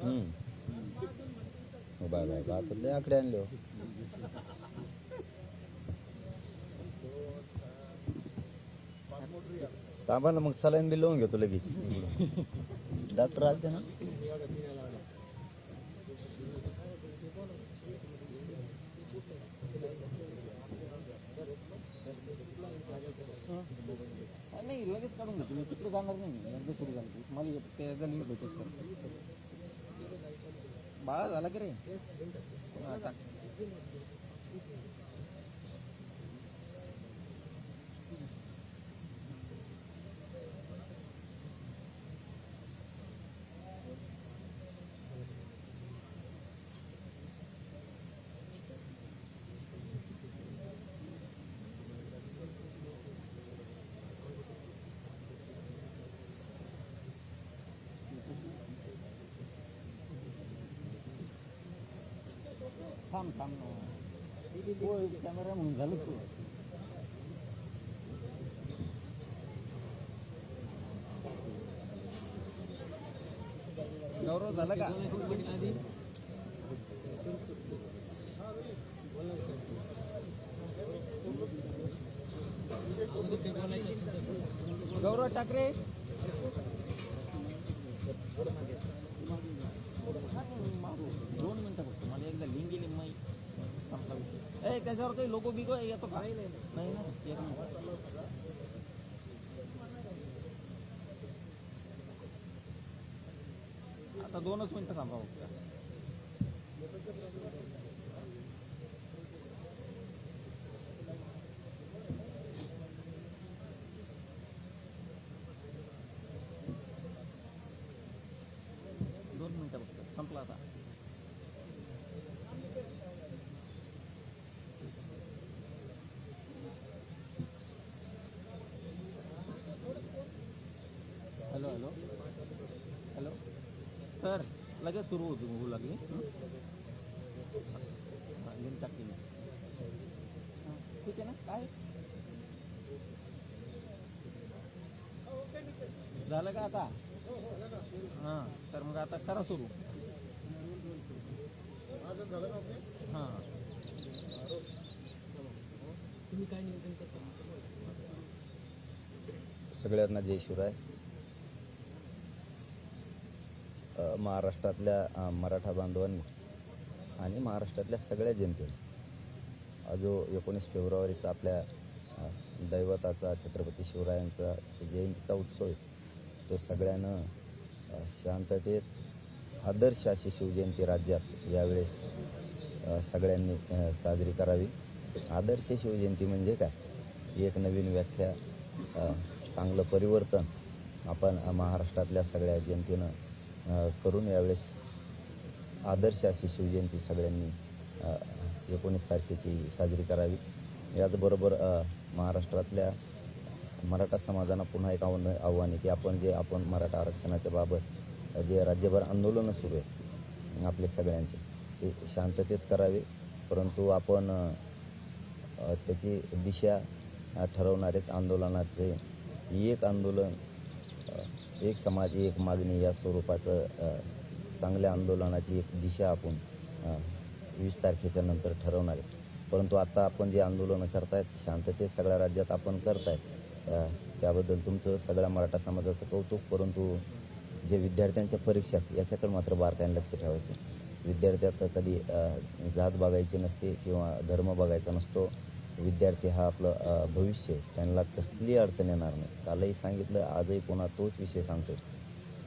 हम्म. Bye bye बा आता लय आकडे आणले हो. थांबा ना मग सलाईन बिल लावून घेतो लगेच. डॉक्टर आलते ना? नाही लगेच काढून घेतो. मी तिकडे जाणार नाही. मी एकदा सुरू झालं की. मला त्याचा ते एकदा लिमिट तर बाळा झाला की रे? हा, टाक. थांब थांब हो कॅमेरा म्हणून झालं तू. गौरव झालं का? गौरव ठाकरे दोन मिनिटं फक्त मला एकदा लिंक गेली माई संपला याच्यावर काही लोक बिगो येतो का नाही. ना. एक मिनिट आता दोनच मिनिटं थांबा फक्त दोन मिनिटं फक्त संपला आता हॅलो हॅलो हॅलो सर लगेच सुरू होती होऊ लागली. लिंक टाकली. ठीक आहे ना? काय? झालं का आता? हां तर मग आता करा सुरू. हां. सगळ्यांना जय शिवराय अ, महाराष्ट्रातल्या मराठा बांधवांनी आणि महाराष्ट्रातल्या सगळ्या जनतेने. जो एकोणीस फेब्रुवारीचा आपल्या दैवताचा छत्रपती शिवरायांचा जयंतीचा उत्सव आहे तो सगळ्यानं शांततेत आदर्श अशी शिवजयंती राज्यात यावेळेस सगळ्यांनी साजरी करावी. आदर्श शिवजयंती म्हणजे काय? एक नवीन व्याख्या चांगलं परिवर्तन आपण महाराष्ट्रातल्या सगळ्या जनतेनं करून यावेळेस आदर्श अशी शिवजयंती सगळ्यांनी एकोणीस तारखेची साजरी करावी. याचबरोबर महाराष्ट्रातल्या मराठा समाजानं पुन्हा एक आव्हान आव्हान आहे की आपण जे आपण मराठा आरक्षणाच्या बाबत जे राज्यभर आंदोलनं सुरू आहेत आपले सगळ्यांचे ते शांततेत करावे. परंतु आपण त्याची दिशा ठरवणारे आंदोलनाचे एक आंदोलन एक समाज एक मागणी या स्वरूपाचं चांगल्या आंदोलनाची एक दिशा आपण वीस तारखेच्या नंतर ठरवणार आहे. परंतु आता आपण जे आंदोलनं करतायत शांततेत सगळ्या राज्यात आपण करतायत त्याबद्दल तुमचं सगळ्या मराठा समाजाचं कौतुक परंतु जे विद्यार्थ्यांच्या परीक्षा याच्याकडे मात्र बारकाईने लक्ष ठेवायचं विद्यार्थ्यात कधी जात बघायची नसते किंवा धर्म बघायचा नसतो विद्यार्थी हा आपलं भविष्य आहे. त्यांना कसली अडचण येणार नाही. कालही सांगितलं आजही पुन्हा तोच विषय सांगतो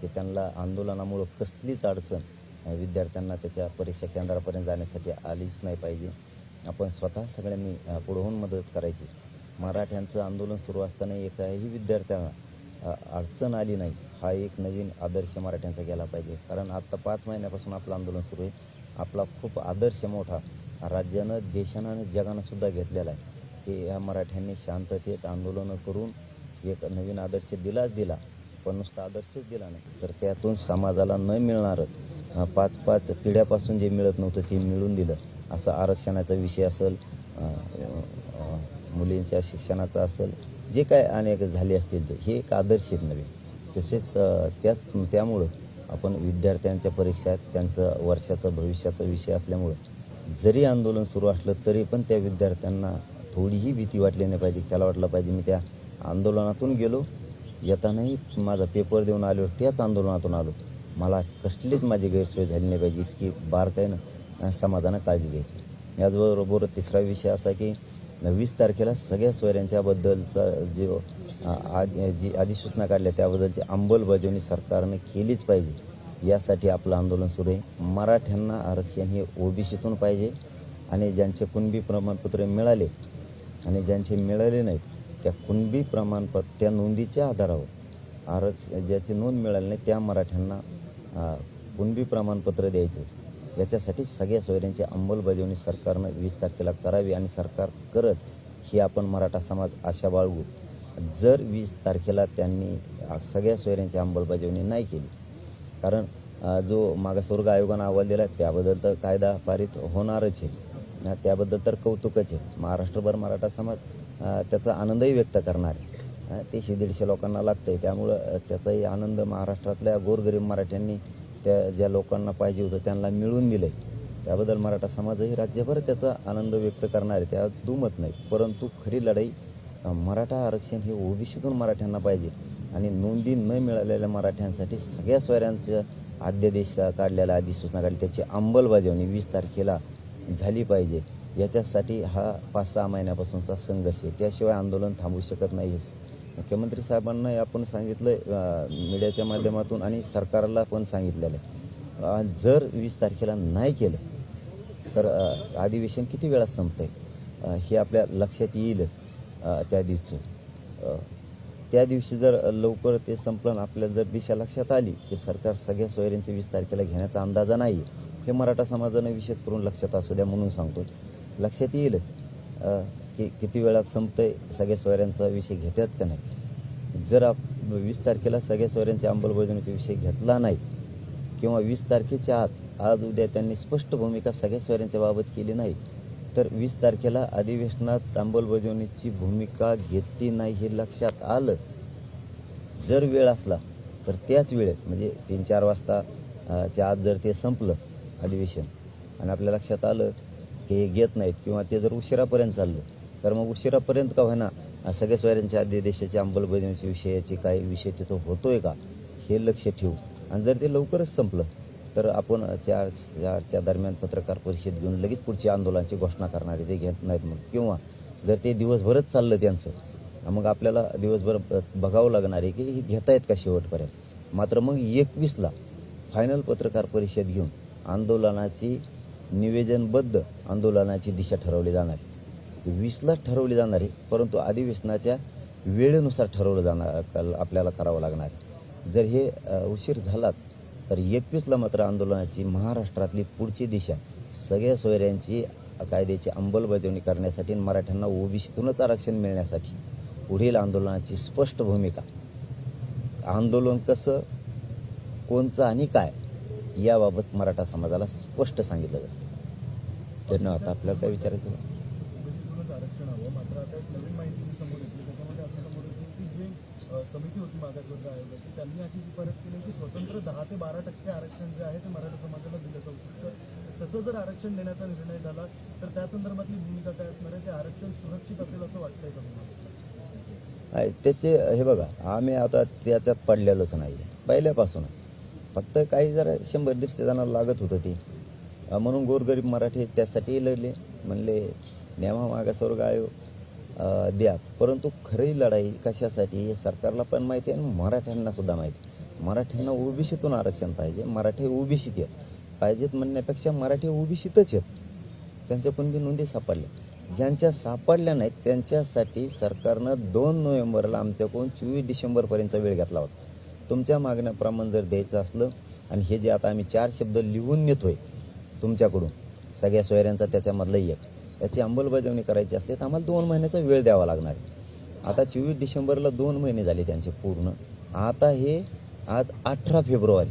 की त्यांना आंदोलनामुळं कसलीच अडचण विद्यार्थ्यांना त्याच्या परीक्षा केंद्रापर्यंत जाण्यासाठी आलीच नाही पाहिजे. आपण स्वतः सगळ्यांनी पुढं होऊन मदत करायची. मराठ्यांचं आंदोलन सुरू असताना एकाही विद्यार्थ्यांना अडचण आली नाही. हा एक नवीन आदर्श मराठ्यांचा गेला पाहिजे. कारण आत्ता पाच महिन्यापासून आपलं आंदोलन सुरू आहे. आपला खूप आदर्श मोठा राज्यानं देशानं आणि जगानं सुद्धा घेतलेला आहे. की या मराठ्यांनी शांततेत आंदोलनं करून एक नवीन आदर्श दिलाच दिला पण नुसता आदर्शच दिला नाही. तर त्यातून समाजाला न मिळणारं पाच पाच पिढ्यापासून जे मिळत नव्हतं ते मिळून दिलं. असं आरक्षणाचा विषय असेल मुलींच्या शिक्षणाचा असेल जे काय अनेक झाले असतील ते हे एक आदर्श आहेत नवीन तसेच त्याच त्यामुळं आपण विद्यार्थ्यांच्या परीक्षा आहेत त्यांचं वर्षाचं भविष्याचा विषय असल्यामुळं जरी आंदोलन सुरू असलं तरी पण त्या विद्यार्थ्यांना थोडीही भीती वाटली नाही पाहिजे. त्याला वाटलं पाहिजे मी त्या आंदोलनातून गेलो. येतानाही माझा पेपर देऊन आलो त्याच आंदोलनातून आलो. मला कसलीच माझी गैरसोय झाली नाही पाहिजे. इतकी बारकाईनं समाधानं काळजी घ्यायची. याचबरोबर तिसरा विषय असा की वीस तारखेला सगळ्या सोयऱ्यांच्या बद्दलचा जो आ- जी अधिसूचना काढल्या त्याबद्दलची अंमलबजावणी सरकारने केलीच पाहिजे. यासाठी आपलं आंदोलन सुरू आहे. मराठ्यांना आरक्षण हे ओबीसीतून पाहिजे आणि ज्यांचे कुणबी प्रमाणपत्र मिळाले आणि ज्यांचे मिळाले नाहीत त्या कुणबी प्रमाणपत्र त्या नोंदीच्या आधारावर आरक्ष ज्याची नोंद मिळाली नाही त्या मराठ्यांना कुणबी प्रमाणपत्र द्यायचं. याच्यासाठी सगळ्या सोयऱ्यांची अंमलबजावणी सरकारनं वीस तारखेला करावी आणि सरकार करत ही आपण मराठा समाज आशा बाळगू. जर वीस तारखेला त्यांनी सगळ्या सोयऱ्यांची अंमलबजावणी नाही केली कारण जो मागासवर्ग आयोगानं अहवाल दिला त्याबद्दल तर कायदा पारित होणारच आहे. त्याबद्दल तर कौतुकच आहे. महाराष्ट्रभर मराठा समाज त्याचा आनंदही व्यक्त करणार आहे. ते दीडशे लोकांना लागतं आहे त्यामुळं त्याचाही आनंद महाराष्ट्रातल्या गोरगरीब मराठ्यांनी त्या ज्या लोकांना पाहिजे होतं त्यांना मिळवून दिलं आहे त्याबद्दल मराठा समाजही राज्यभर त्याचा आनंद व्यक्त करणार आहे. त्यात दुमत नाही. परंतु खरी लढाई मराठा आरक्षण हे ओबीसीतून मराठ्यांना पाहिजे. आणि नोंदी न मिळालेल्या मराठ्यांसाठी सगळ्या स्वऱ्यांचं आद्यदेश का- काढलेला अधिसूचना काढली. त्याची अंमलबजावणी वीस तारखेला झाली पाहिजे. याच्यासाठी हा पाच सहा महिन्यापासूनचा संघर्ष आहे. त्याशिवाय आंदोलन थांबू शकत नाही. मुख्यमंत्री साहेबांना आपण सांगितलं मीडियाच्या माध्यमातून आणि सरकारला पण सांगितलेलं आहे. जर वीस तारखेला नाही केलं तर अधिवेशन किती वेळात संपतंय? आहे हे आपल्या लक्षात येईलच त्या दिवशी. त्या दिवशी जर लवकर ते संपलं आपल्या आपल्याला जर दिशा लक्षात आली की सरकार सगळ्या सोयऱ्यांचे वीस तारखेला घेण्याचा अंदाजा नाही हे मराठा समाजानं विशेष करून लक्षात असू द्या म्हणून सांगतो. लक्षात येईलच की किती वेळात संपतंय सगळ्या सोयऱ्यांचा विषय घेतात का नाही? जर आप वीस तारखेला सगळ्या सोयऱ्यांच्या अंमलबजावणीचा विषय घेतला नाही किंवा वीस तारखेच्या आत आज उद्या त्यांनी स्पष्ट भूमिका सगळ्या सोयऱ्यांच्या बाबत केली नाही तर वीस तारखेला अधिवेशनात अंमलबजावणीची भूमिका घेतली नाही हे लक्षात आलं. जर वेळ असला तर त्याच वेळेत म्हणजे तीन चार वाजता च्या आत जर ते संपलं अधिवेशन आणि आपल्या लक्षात आलं की हे घेत नाहीत किंवा ते जर उशिरापर्यंत चाललं तर मग उशिरापर्यंत का होईना सगळ्या सोयऱ्यांच्या अध्यादेशाच्या अंमलबजावणीच्या विषयाचे काही विषय तिथं होतोय का हे लक्ष ठेवू. आणि जर ते लवकरच संपलं तर आपण चार चारच्या दरम्यान पत्रकार परिषद घेऊन लगेच पुढच्या आंदोलनाची घोषणा करणारे ते घेत नाहीत मग. किंवा जर ते दिवसभरच चाललं त्यांचं मग आपल्याला दिवसभर बघावं लागणार आहे की हे घेतायत का शेवटपर्यंत? मात्र मग एकवीसला फायनल पत्रकार परिषद घेऊन आंदोलनाची निवेदनबद्ध आंदोलनाची दिशा ठरवली जाणार आहे. वीसलाच ठरवली जाणार आहे परंतु अधिवेशनाच्या वेळेनुसार ठरवलं जाणार आपल्याला करावं लागणार जर हे उशीर झालाच तर एकवीसला मात्र आंदोलनाची महाराष्ट्रातली पुढची दिशा. सगळ्या सोयऱ्यांची कायद्याची अंमलबजावणी करण्यासाठी आणि मराठ्यांना ओबीसीतूनच आरक्षण मिळण्यासाठी पुढील आंदोलनाची स्पष्ट भूमिका. आंदोलन कसं कोणचं आणि काय याबाबत मराठा समाजाला स्पष्ट सांगितलं जातं. धन्यवाद. आपल्याला काय विचारायचं आहे? ओबीसीतूनच आरक्षण हवं मात्र आता एक नवीन माहिती मी समोर येतली त्याच्यामध्ये असं समोर येते की जे अ, समिती होती मागासवर्ग आयोगाची. त्यांनी अशी शिफारस केली की स्वतंत्र दहा ते बारा टक्के आरक्षण जे आहे ते मराठा समाजाला दिलं जाऊ शकतं. तसं जर आरक्षण देण्याचा निर्णय झाला तर त्या संदर्भातली भूमिका काय असणार आहे? ते आरक्षण सुरक्षित असेल असं वाटतंय का तुम्हाला? आहे त्याचे हे बघा आम्ही आता त्याच्यात पडलेलोच नाही आहे पहिल्यापासून. फक्त काही जरा शंभर दीडशे जणांना लागत होतं ते. म्हणून गोरगरीब मराठी त्यासाठी लढले. म्हणले नेमा मागासवर्ग आयोग द्या. परंतु खरी लढाई कशासाठी हे सरकारला पण माहिती आहे आणि मराठ्यांना सुद्धा माहिती मराठ्यांना ओबीसीतून आरक्षण पाहिजे. मराठी ओबीसीत आहेत. पाहिजेत म्हणण्यापेक्षा मराठी ओबीसीतच आहेत. त्यांच्या पण बी नोंदी सापडल्या ज्यांच्या सापडल्या नाहीत त्यांच्यासाठी सरकारनं दोन नोव्हेंबरला आमच्याकडून चोवीस डिसेंबरपर्यंतचा वेळ घेतला होता. तुमच्या मागण्याप्रमाणे जर द्यायचं असलं आणि हे जे आता आम्ही चार शब्द लिहून नेतोय तुमच्याकडून सगळ्या सोयऱ्यांचा त्याच्यामधलं एक. याची अंमलबजावणी करायची असते तर आम्हाला दोन महिन्याचा वेळ द्यावा लागणार आहे. आता चोवीस डिसेंबरला दोन महिने झाले त्यांचे पूर्ण. आता हे आज अठरा फेब्रुवारी.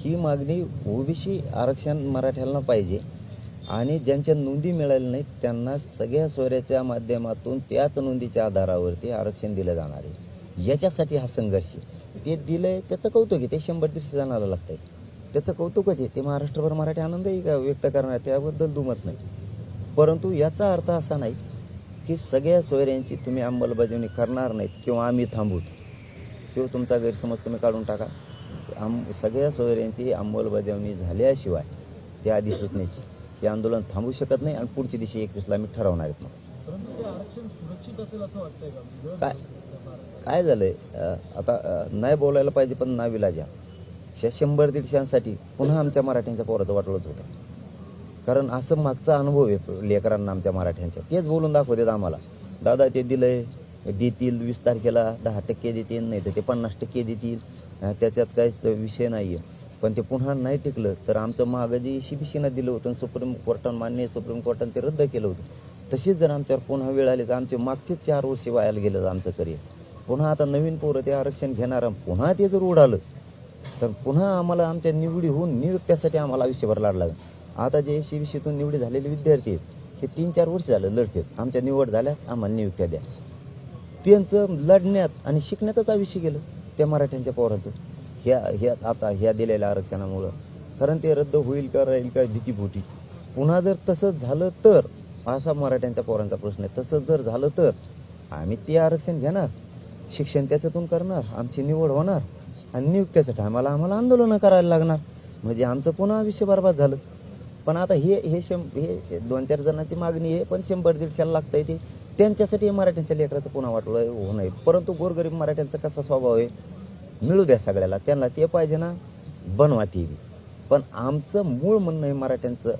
ही मागणी ओबीसी आरक्षण मराठ्याला पाहिजे आणि ज्यांच्या नोंदी मिळाल्या नाहीत त्यांना सगळ्या सोयऱ्याच्या माध्यमातून त्याच नोंदीच्या आधारावरती आरक्षण दिलं जाणार आहे. याच्यासाठी हा संघर्ष ते ते दिलंय त्याचं कौतुक आहे. ते शंभर दिवस जणाला लागतंय. त्याचं कौतुकच आहे. ते महाराष्ट्रभर मराठी आनंदही का व्यक्त करणार त्याबद्दल दुमत नाही. परंतु याचा अर्थ असा नाही की सगळ्या सोयऱ्यांची तुम्ही अंमलबजावणी करणार नाहीत किंवा आम्ही थांबूत किंवा तुमचा गैरसमज तुम्ही काढून टाका. आम सगळ्या सोयऱ्यांची अंमलबजावणी झाल्याशिवाय त्या अधिसूचनेची हे आंदोलन थांबू शकत नाही आणि पुढची दिशा एकवीसला आम्ही ठरवणार आहेत मग काय काय झालंय? आता नाही बोलायला पाहिजे पण नाविलाजा ह्या शंभर दीडशांसाठी पुन्हा आमच्या मराठ्यांच्या पोराचं वाटलंच होतं. कारण असं मागचा अनुभव आहे लेकरांना आमच्या मराठ्यांच्या तेच बोलून दाखवतात आम्हाला. दादा ते दिलंय. देतील वीस तारखेला दहा टक्के देतील नाही तर ते पन्नास टक्के देतील. त्याच्यात काहीच तर विषय नाही आहे पण ते पुन्हा नाही टिकलं तर आमचं मागं जे शिबिशीनं दिलं होतं आणि सुप्रीम कोर्टानं मान्य सुप्रीम कोर्टानं ते रद्द केलं होतं तशीच जर आमच्यावर पुन्हा वेळ आली तर आमचे मागचेच चार वर्षे वायाला गेलं आमचं करिअर. पुन्हा आता नवीन पोरं ते आरक्षण घेणार पुन्हा ते जर उडालं तर पुन्हा आम्हाला आमच्या निवडी होऊन नियुक्त्यासाठी आम्हाला आयुष्यभर लढ लागेल. आता जे शिबिशीतून निवडी झालेले विद्यार्थी आहेत हे तीन चार वर्ष झालं लढतात. आमच्या निवड झाल्या आम्हाला नियुक्त्या द्या. त्यांचं लढण्यात आणि शिकण्यातच आयुष्य गेलं त्या मराठ्यांच्या पोराचं. ह्या ह्याच आता ह्या दिलेल्या आरक्षणामुळं. कारण ते रद्द होईल का राहील का भीतीभोटी पुन्हा जर तसंच झालं तर असा मराठ्यांच्या पोरांचा प्रश्न आहे. तसंच जर झालं तर आम्ही ते आरक्षण घेणार. शिक्षण त्याच्यातून करणार. आमची निवड होणार. आणि नियुक्त्याच्या टायमाला आम्हाला आंदोलनं करायला लागणार. म्हणजे आमचं पुन्हा आयुष्य बरबाद झालं. पण आता हे हे शं हे दोन चार जणांची मागणी आहे पण शंभर दीडशेला लागता येते त्यांच्यासाठी हे मराठ्यांच्या लेकराचं पुन्हा वाटलं होऊ नये. परंतु गोरगरीब मराठ्यांचा कसा स्वभाव आहे मिळू द्या सगळ्याला. त्यांना ते पाहिजे ना बनवा ती. बी पण आमचं मूळ म्हणणं आहे मराठ्यांचं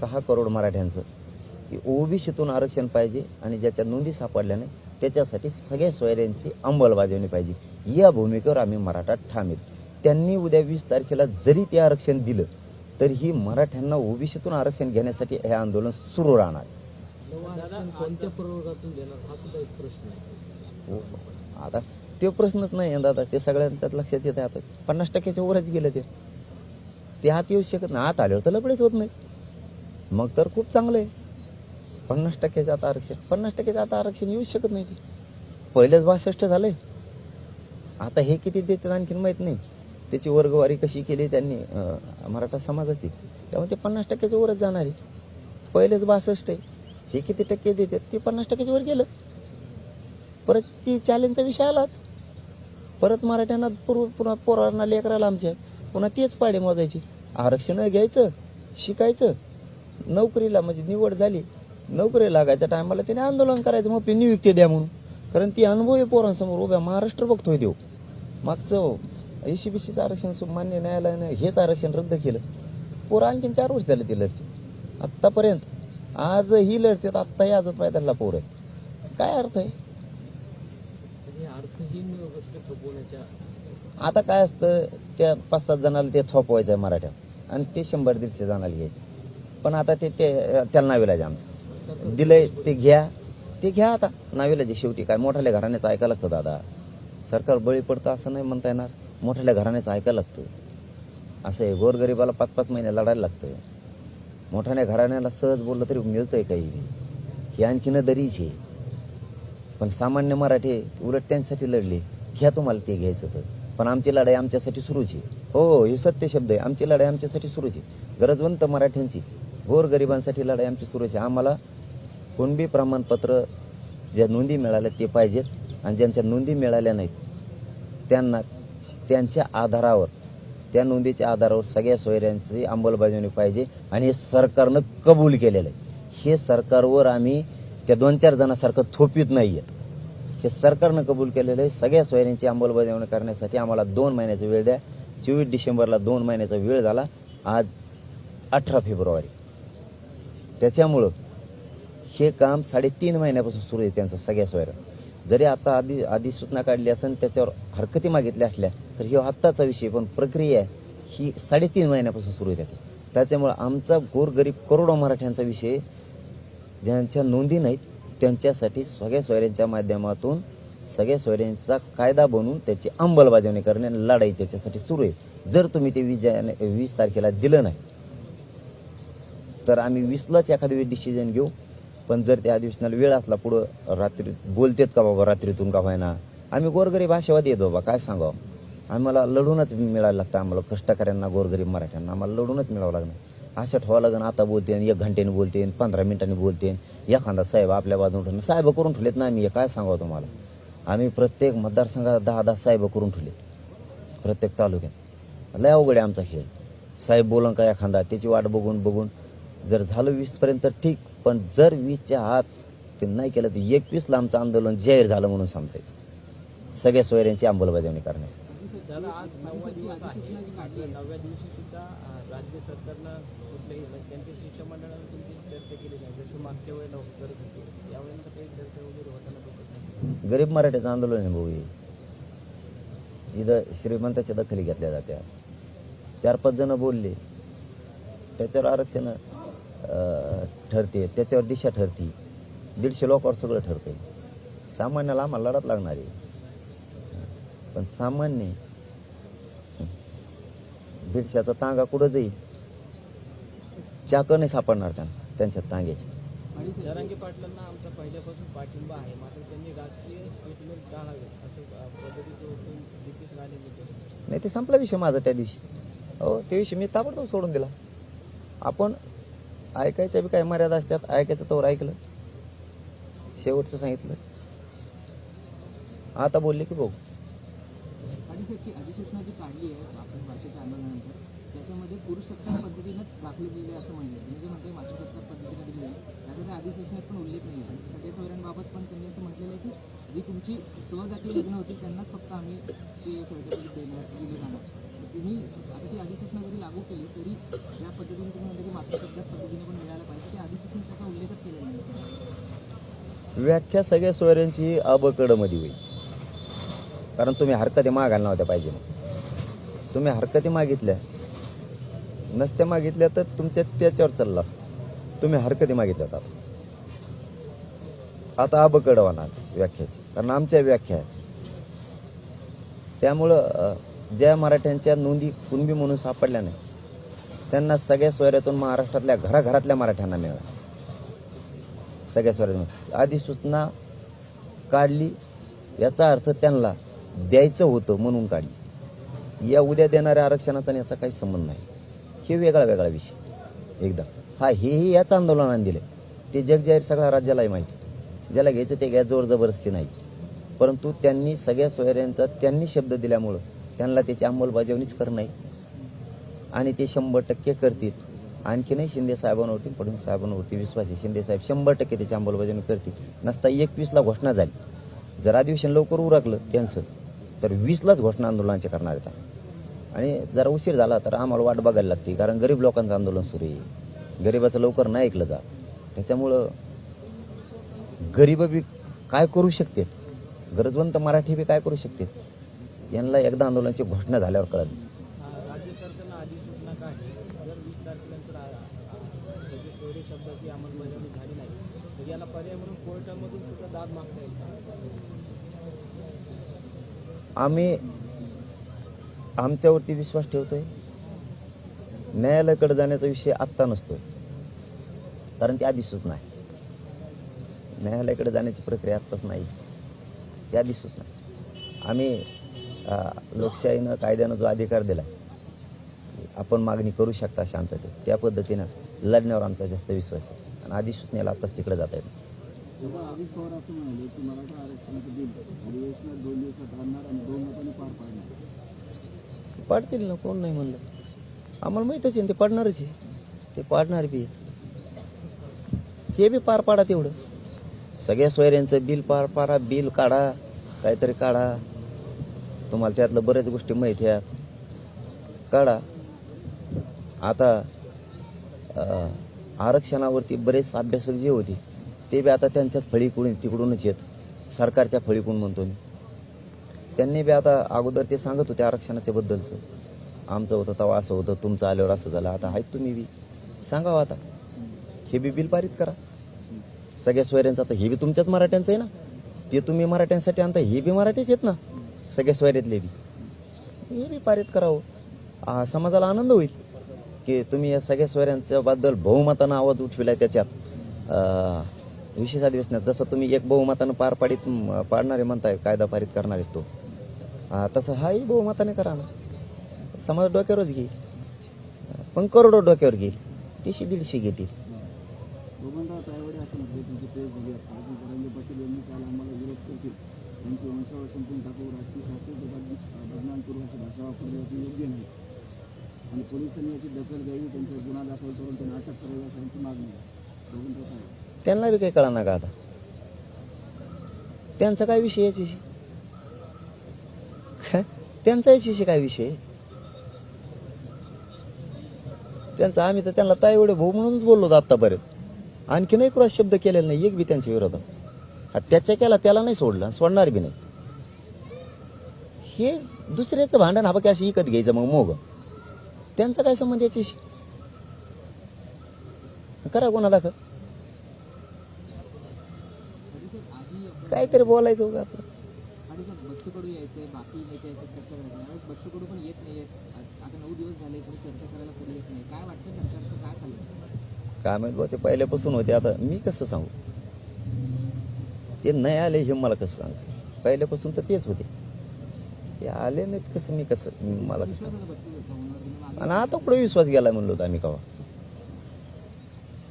सहा करोड मराठ्यांचं की ओबीसीतून आरक्षण पाहिजे आणि ज्याच्या नोंदी सापडल्या नाही त्याच्यासाठी सगळ्या सोयऱ्यांची अंमलबजावणी पाहिजे. या भूमिकेवर आम्ही मराठा ठाम आहेत. त्यांनी उद्या वीस तारखेला जरी ते आरक्षण दिलं तरी ही मराठ्यांना ओबीसीतून आरक्षण घेण्यासाठी हे आंदोलन सुरू राहणार. हा. आता ते प्रश्नच नाही दादा ते सगळ्यांच्याच लक्षात येत आहे आता. पन्नास टक्क्याच्या वरच गेलं ते. ते आत येऊ शकत नाही. आत आल्यावर तर लपडेच होत नाही मग तर खूप चांगलं आहे. पन्नास टक्क्याचं आता आरक्षण पन्नास टक्क्याचं आता आरक्षण येऊच शकत नाही ते. पहिलेच बासष्ट झालंय. आता हे किती देतात आणखीन माहीत नाही. त्याची वर्गवारी कशी केली त्यांनी मराठा समाजाची. त्यामुळे ते पन्नास टक्क्याच्या वरच जाणार आहे. पहिलेच बासष्ट आहे. हे किती टक्के देतात ते पन्नास टक्क्याच्या वर गेलंच. परत ती चॅलेंजचा विषय आलाच. परत मराठ्यांना पूर्व पुन्हा पोरांना लेकराला आमच्या पुन्हा तेच पाडे मोजायचे. आरक्षण घ्यायचं शिकायचं. नोकरीला म्हणजे निवड झाली. नोकरी लागायच्या टायमाला त्याने आंदोलन करायचं मग नियुक्ती द्या म्हणून. कारण ती अनुभवी पोरांसमोर उभ्या महाराष्ट्र बघतोय देऊ मागचं एसी बीसीचं आरक्षण सु- मान्य न्यायालयानं हेच आरक्षण रद्द केलं. पोरं आणखीन चार वर्ष झाले ते लढते आत्तापर्यंत आज ही लढतात आत्ताही आजच पायदलला पोर आहेत. काय अर्थ आहे? आता काय असतं त्या पाच सात जणाला ते थोपवायचं आहे मराठ्यात आणि ते शंभर दीडशे जणाला घ्यायचे. पण आता ते ते त्याला नाविलाज आमचं. दिलंय ते घ्या. ते घ्या आता. नाविलाज आहे शेवटी. काय मोठ्याल्या घराण्याचं ऐकायला लागतं दादा. सरकार बळी पडतं असं नाही म्हणता येणार. मोठ्याल्या घराण्याचं ऐकायला लागतं असं आहे गोरगरिबाला पाच पाच महिने लढायला लागतं मोठ्याल्या घराण्याला सहज बोललं तरी मिळतंय काही. ही आणखीनं दरीच आहे. पण सामान्य मराठी उलट त्यांच्यासाठी लढले. घ्या तुम्हाला ते घ्यायचं तर. पण आमची लढाई आमच्यासाठी सुरूच आहे. हो हो हे सत्य शब्द आहे. आमची लढाई आमच्यासाठी सुरूच आहे. गरजवंत मराठ्यांची गोरगरिबांसाठी लढाई आमची सुरूच आहे. आम्हाला कुणबी प्रमाणपत्र ज्या नोंदी मिळाल्या ते पाहिजेत. आणि ज्यांच्या नोंदी मिळाल्या नाहीत त्यांना त्यांच्या आधारावर त्या नोंदीच्या आधारावर सगळ्या सोयऱ्यांची अंमलबजावणी पाहिजे आणि हे सरकारनं कबूल केलेलं आहे. हे सरकारवर आम्ही त्या दोन चार जणांसारखं थोपीत नाही आहेत हे सरकारनं कबूल केलेलं आहे. सगळ्या सोयऱ्यांची अंमलबजावणी करण्यासाठी आम्हाला दोन महिन्याचा वेळ द्या. चोवीस डिसेंबरला दोन महिन्याचा वेळ झाला. आज अठरा फेब्रुवारी. त्याच्यामुळं हे काम साडेतीन महिन्यापासून सुरू आहे त्यांचं सगळ्या सोयऱ्या जरी आता आधी आधी सूचना काढली असेल त्याच्यावर हरकती मागितल्या असल्या तर ही आत्ताचा विषय पण प्रक्रिया आहे ही साडेतीन महिन्यापासून सुरू आहे त्याचं. त्याच्यामुळं आमचा गोरगरीब करोडो मराठ्यांचा विषय ज्यांच्या नोंदी नाहीत त्यांच्यासाठी सगळ्या सोयऱ्यांच्या माध्यमातून सगळ्या सोयऱ्यांचा कायदा बनवून त्याची अंमलबजावणी करणे लढाई त्याच्यासाठी सुरू आहे. जर तुम्ही ते वीस जाने वीस तारखेला दिलं नाही तर आम्ही वीसलाच एखाद्या वेळी डिसिजन घेऊ. पण जर त्या अधिवेशनाला वेळ असला पुढं रात्री बोलतेत का बाबा रात्रीतून का व्हायना? आम्ही गोरगरीब आशावादी येतो बाबा काय सांगावं? आम्हाला लढूनच मिळायला लागतं आम्हाला कष्टकऱ्यांना गोरगरीब मराठ्यांना आम्हाला लढूनच मिळावं लागणार असं ठेवावं लागेल आता बोलते एक घंट्याने बोलते पंधरा मिनिटांनी बोलते एखादा साहेब आपल्या बाजून ठेवले साहेब करून ठेवलेत ना आम्ही हे काय सांगावं तुम्हाला? आम्ही प्रत्येक मतदारसंघात दहा दहा साहेब करून ठेवलेत प्रत्येक तालुक्यात. लय अवघड आहे आमचा खेळ. साहेब बोलन का एखादा त्याची वाट बघून बघून जर झालं वीसपर्यंत ठीक पण जर वीसच्या आत ते नाही केलं तर एकवीसला आमचं आंदोलन जाहीर झालं म्हणून समजायचं. सगळ्या सोयऱ्यांची अंमलबजावणी करण्यासाठी कुठल्याही म्हणजे गरीब मराठ्याचं आंदोलन आहे भाऊ हे. इथं श्रीमंताच्या दखली घेतल्या जात्या. चार पाच जण बोलले. त्याच्यावर आरक्षण ठरते. त्याच्यावर दिशा ठरती. दीडशे लोकांवर सगळं ठरते सामान्याला आम्हाला लढत लागणार आहे. पण सामान्य दीडशेचा तांगा कुठं जाईल? चाकं नाही सापडणार त्यांना त्यांच्या तांग्याची. आणि जरांगे पाटलांना आमचा पहिल्यापासून पाठिंबा आहे. मात्र त्यांनी राजकीय स्टेटमेंट टाळावे असं अं, पद्धतीचं वक्तव्य नितीश राणेंनी केलं नाही ते संपला विषय माझा त्या दिवशी. हो ते विषय मी ताबडतोब सोडून दिला. आपण ऐकायच्या बी काय मर्यादा असतात ऐकायचं तोवर ऐकलं. शेवटचं सांगितलं. आता बोलले की भाऊ अडीचशे अधिसूचना जी काढली आहे आपण भाषेच्या आंदोलनानंतर. त्याच्यामध्ये पुरुष सत्तार पद्धतीनंच दाखले दिले असं म्हणलं. तुम्ही जे म्हणते मातृसत्तार पद्धतीने दिली आहे त्याचा त्या अधिसूचनेत पण उल्लेख नाही आहे. सगळ्या सोयऱ्यांबाबत पण त्यांनी असं म्हटलेलं आहे की जी तुमची स्वजातीय लग्न होती त्यांनाच फक्त आम्ही ते सर्टिफिकेट देणार दिलं जाणार. तुम्ही आता ती अधिसूचना जरी लागू केली तरी ज्या पद्धतीने तुम्ही म्हणते की मातृसत्तार पद्धतीने पण मिळायला पाहिजे त्या अधिसूचनेत त्याचा उल्लेखच केलेला नाही व्याख्या सगळ्या सोयऱ्यांची अबकडमध्ये होईल. कारण तुम्ही हरकती मागायला नव्हत्या पाहिजे मग. तुम्ही हरकती मागितल्या. नसत्या मागितल्या तर तुमच्या त्याच्यावर चाललं असतं. तुम्ही हरकती मागितल्यात आता. आता अबकड होणार व्याख्याची. कारण आमच्या व्याख्या आहे त्यामुळं ज्या मराठ्यांच्या नोंदी कुणबी म्हणून सापडल्या नाही त्यांना सगळ्या सोयऱ्यातून महाराष्ट्रातल्या घराघरातल्या मराठ्यांना मिळाल्या. सगळ्या स्वराज्य अधिसूचना काढली याचा अर्थ त्यांना द्यायचं होतं म्हणून काढली. या उद्या देणाऱ्या आरक्षणाचा याचा काही संबंध नाही. हे वेगळा वेगळा विषय. एकदा. हा हेही याच आंदोलनाने दिले ते जगजाहीर सगळ्या राज्यालाही माहिती ज्याला घ्यायचं ते घ्या जोर जबरदस्ती नाही. परंतु त्यांनी सगळ्या सोयऱ्यांचा त्यांनी शब्द दिल्यामुळं त्यांना त्याची अंमलबजावणीच करणं नाही. आणि ते शंभर टक्के करतील. आणखीनही शिंदे साहेबांवरती फडणवीस साहेबांवरती विश्वास आहे. शिंदे साहेब शंभर टक्के त्याची अंमलबजावणी करतील. नसता एकवीसला घोषणा झाली. जर अधिवेशन लवकर उरकलं त्यांचं तर वीसलाच घोषणा आंदोलनाचे करणार आहेत. आणि जरा उशीर झाला तर आम्हाला वाट बघायला लागते कारण गरीब लोकांचं आंदोलन सुरू आहे. गरिबाचं लवकर नाही ऐकलं जात. त्याच्यामुळं गरीब बी काय करू शकते गरजवंत मराठी बी काय करू शकते यांना एकदा आंदोलनाची घोषणा झाल्यावर कळत अं, राज्य सरकारनं अधिसूचना काढली जर वीस तारखेनंतर आ- आ- त्याची चोरी शब्दाची अंमलबजावणी झाली नाही तर याला पर्याय म्हणून कोर्टामधून सुद्धा दाद मागता येईल. आम्ही आमच्यावरती विश्वास ठेवतोय. न्यायालयाकडे जाण्याचा विषय आत्ता नसतोय. कारण त्या आधीच नाही. न्यायालयाकडे जाण्याची प्रक्रिया आत्ताच नाही. त्या दिसूच नाही. आम्ही लोकशाहीनं कायद्यानं जो अधिकार दिला आपण मागणी करू शकता शांततेत. त्या पद्धतीनं. लढण्यावर आमचा जास्त विश्वास आहे. आणि अधिसूचनेला आत्ताच तिकडे जाता येत तेव्हा अजित पवार असं म्हणाले की मराठा आरक्षणाचं बिल अधिवेशनात दोन दिवसात आणणार आणि दोन मतांनी पार पाडणार? पाडतील ना कोण नाही म्हणलं. आम्हाला माहितच आहे ते पाडणारच आहे. ते पाडणार बी आहेत. हे बी पार पाडा तेवढं. सगळ्या सोयऱ्यांचं बिल पार पाडा बिल काढा काहीतरी काढा. तुम्हाला त्यातलं बऱ्याच गोष्टी माहिती आहेत. काढा. आता आरक्षणावरती बरेच अभ्यासक जे होते ते बी आता त्यांच्यात फळीकडून तिकडूनच येत. सरकारच्या फळीकडून म्हणतो मी. त्यांनी बी आता अगोदर ते सांगत होते आरक्षणाच्या बद्दलचं. आमचं होतं तेव्हा असं होतं तुमचं आल्यावर असं झालं आता आहेत तुम्ही बी. सांगावं आता. हे बी बिल पारित करा. सगळ्या सोयऱ्यांचं आता हे बी तुमच्याच मराठ्यांचं आहे ना? ते तुम्ही मराठ्यांसाठी आणता हे बी मराठीच आहेत ना? सगळ्या सोयऱ्यातले बी. हे बी पारित करावं. समाजाला आनंद होईल. की तुम्ही या सगळ्या सोयऱ्यांच्या बद्दल बहुमतानं आवाज उठविला त्याच्यात. विशेष अधिवेशनात जसं तुम्ही एक बहुमतानं पार पाडित पाडणारे म्हणताय कायदा पारित करणार आहेत तो तसं हाही बहुमताने करा ना. समाज डोक्यावरच घेईल पण करोडो डोक्यावर घेईल तीनशे दीडशे घेतील त्यांची वंशावर संपून टाकू राजकीय शास्त्र बदनाम करू अशी भाषा वापरली जाते योग्य नाही. आणि पोलिसांनी याची दखल घ्यावी त्यांचा गुन्हा दाखल करून त्यांना अटक करावी अशी आमची मागणी आहे. त्यांना बी काही कळणार का आता? त्यांचा काय विषय याच्याशी? काय? त्यांचा याच्याशी काय विषय त्यांचा आम्ही तर त्यांना ताय एवढे भाऊ म्हणूनच बोललो होतो आत्तापर्यंत. आणखी नाही क्रॉस शब्द केलेला नाही एक बी त्यांच्या विरोधात. हा, त्याच्या केला त्याला नाही सोडला सोडणार बी नाही. हे दुसऱ्याचं भांडण हा बघ अशी विकत घ्यायचं मग मोग त्यांचा काय संबंध याच्याशी? करा कोणा दाखल काहीतरी बोलायचं होतं आपलं काय माहीत बा ते पहिल्यापासून होते. आता मी कसं सांगू? ते नाही आले हे मला कसं सांग? पहिल्यापासून तर तेच होते. ते आले नाहीत कसं मी कसं मला कसं आणि आता पुढे विश्वास गेला म्हणलो होतो आम्ही कवा.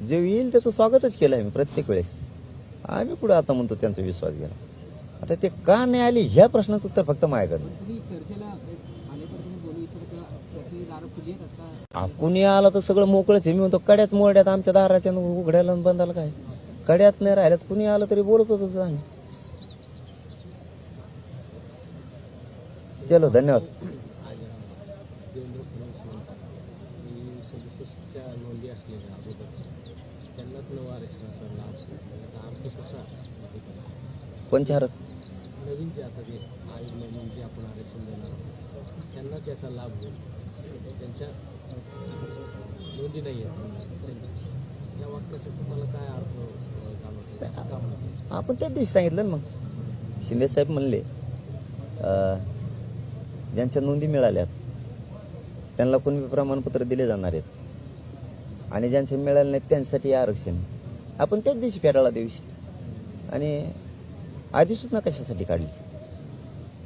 जे येईल त्याचं स्वागतच केलं मी प्रत्येक वेळेस. आम्ही पुढे आता म्हणतो त्यांचा विश्वास गेला. आता ते का नाही आले ह्या प्रश्नाचं उत्तर फक्त माझ्याकडे तुम्ही चर्चेला आले तर आलं सगळं मोकळंच आहे. मी म्हणतो कड्यात मोड्यात आमच्या दाराच्या उघड्याला न बंदाला काय? कड्यात नाही राहिल्यात कुणी आलं तरी बोलत होतो आम्ही. चलो धन्यवाद आज देवेंद्र फडणवीस म्हणतात की सदुसष्टच्या नोंदी असलेल्या अगोदर त्यांनाच नवं आरक्षणाचा लाभ त्याचा अर्थ कसा पंचारक नवीन जे आता जे नवीन जे आपण आरक्षण देणार आहोत त्यांना त्याचा लाभ होईल. त्यांच्या नोंदी नाही आहेत. त्यांच्या या वाक्याचा तुम्हाला काय अर्थ अ, जाणवतो? का म्हणतो? आपण त्याच दिवशी सांगितलं ना मग. शिंदे साहेब म्हणले अं, ज्यांच्या नोंदी मिळाल्यात त्यांना कोणी प्रमाणपत्र दिले जाणार आहेत. आणि ज्यांचे मिळाले नाहीत त्यांच्यासाठी आरक्षण. आपण त्याच दिवशी फेटाळा दिवशी. आणि अधिसूचना कशासाठी काढली?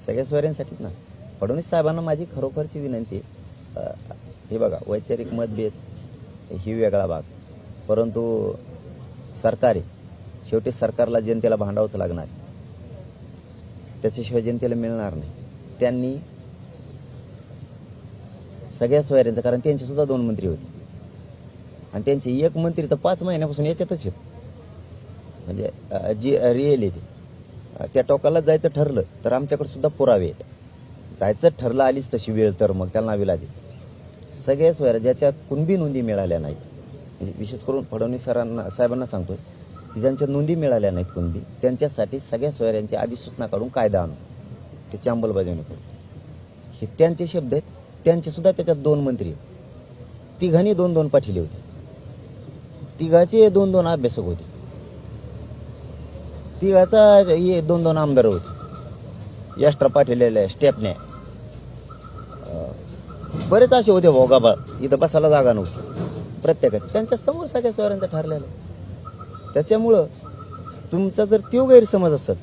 सगळ्या सोयऱ्यांसाठीच ना. फडणवीस साहेबांना माझी खरोखरची विनंती आहे. हे बघा वैचारिक मतभेद ही वेगळा भाग. परंतु सरकार आहे. शेवटी सरकारला जनतेला भांडावंच लागणार. आहे. त्याच्याशिवाय जनतेला मिळणार नाही. त्यांनी सगळ्या सोयऱ्यांचं कारण त्यांचे सुद्धा दोन मंत्री होते. आणि त्यांचे एक मंत्री तर पाच महिन्यापासून याच्यातच आहेत. म्हणजे जी रिअल आहे ती. त्या टोकाला जायचं ठरलं तर आमच्याकडे सुद्धा पुरावे आहेत. जायचं ठरलं आलीच तशी वेळ तर मग त्याला नाविलाज सगळ्या स्वराज्याच्या ज्याच्या कुणबी नोंदी मिळाल्या नाहीत म्हणजे विशेष करून फडणवीस सरांना साहेबांना सांगतो की ज्यांच्या नोंदी मिळाल्या नाहीत कुणबी त्यांच्यासाठी सगळ्या सोयऱ्यांची अधिसूचना काढून कायदा आणू त्याची अंमलबजावणी करू. हे त्यांचे शब्द आहेत त्यांचेसुद्धा त्याच्यात दोन मंत्री आहेत. तिघांनी दोन दोन पाठिले होते. तिघाचे दोन दोन अभ्यासक होते. तिघाचा हे दोन दोन आमदार होते. एक्स्ट्रा पाठवलेले स्टेपने बरेच असे होते भोगाबा इथं बसायला जागा नव्हती. प्रत्येकाचं. त्यांच्यासमोर सगळ्या स्वाऱ्यांचं ठरलेलं आहे. त्याच्यामुळं तुमचा जर तो गैरसमज असेल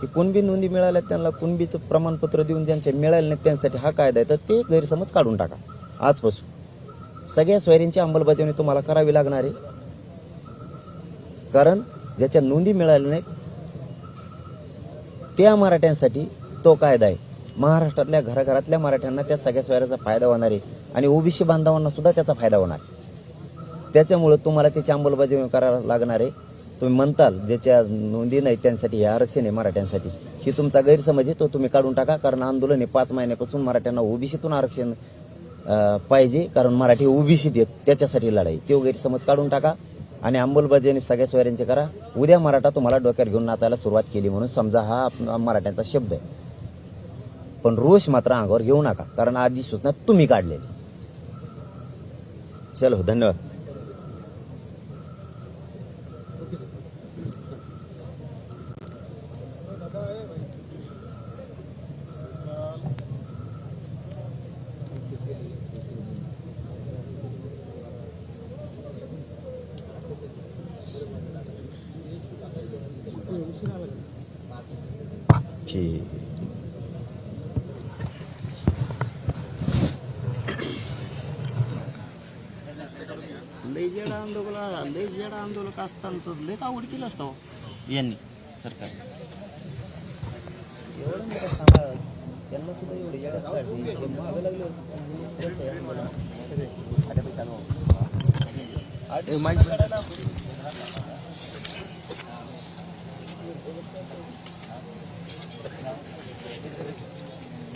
की कुणबी नोंदी मिळाल्या त्यांना कुणबीचं प्रमाणपत्र देऊन ज्यांचे मिळाले नाही त्यांच्यासाठी हा कायदा आहे तर ते गैरसमज काढून टाका. आजपासून. सगळ्या सोयरींची अंमलबजावणी तुम्हाला करावी लागणार आहे. कारण ज्याच्या नोंदी मिळाल्या नाहीत त्या मराठ्यांसाठी तो कायदा आहे. महाराष्ट्रातल्या घराघरातल्या मराठ्यांना त्या सगळ्या सोयऱ्याचा फायदा होणार आहे आणि ओबीसी बांधवांना सुद्धा त्याचा फायदा होणार. त्याच्यामुळं तुम्हाला त्याची अंमलबजावणी करायला लागणार आहे. तुम्ही म्हणताल ज्याच्या नोंदी नाही त्यांसाठी हे आरक्षण आहे मराठ्यांसाठी. ही तुमचा गैरसमज आहे तो तुम्ही काढून टाका कारण आंदोलन हे पाच महिन्यापासून मराठ्यांना ओबीसीतून आरक्षण पाहिजे कारण मराठी ओबीसी देत त्याच्यासाठी लढाई. तो गैरसमज काढून टाका. आणि अंमलबजावणी सगळ्या सोयऱ्यांची करा. उद्या मराठा तुम्हाला डोक्यावर घेऊन नाचायला सुरुवात केली म्हणून समजा हा आप- मराठ्यांचा शब्द आहे. पण रोष मात्र अंगावर घेऊ नका कारण आधी सूचना तुम्ही काढलेली. चलो धन्यवाद. ठीक लय जेड आंदोलन लय जेड आंदोलक असताना तर लयच आवड केलं असतं हो, यांनी सरकार. एवढं त्यांना सुद्धा एवढे येड्यात काढली ते मागं लागले होते.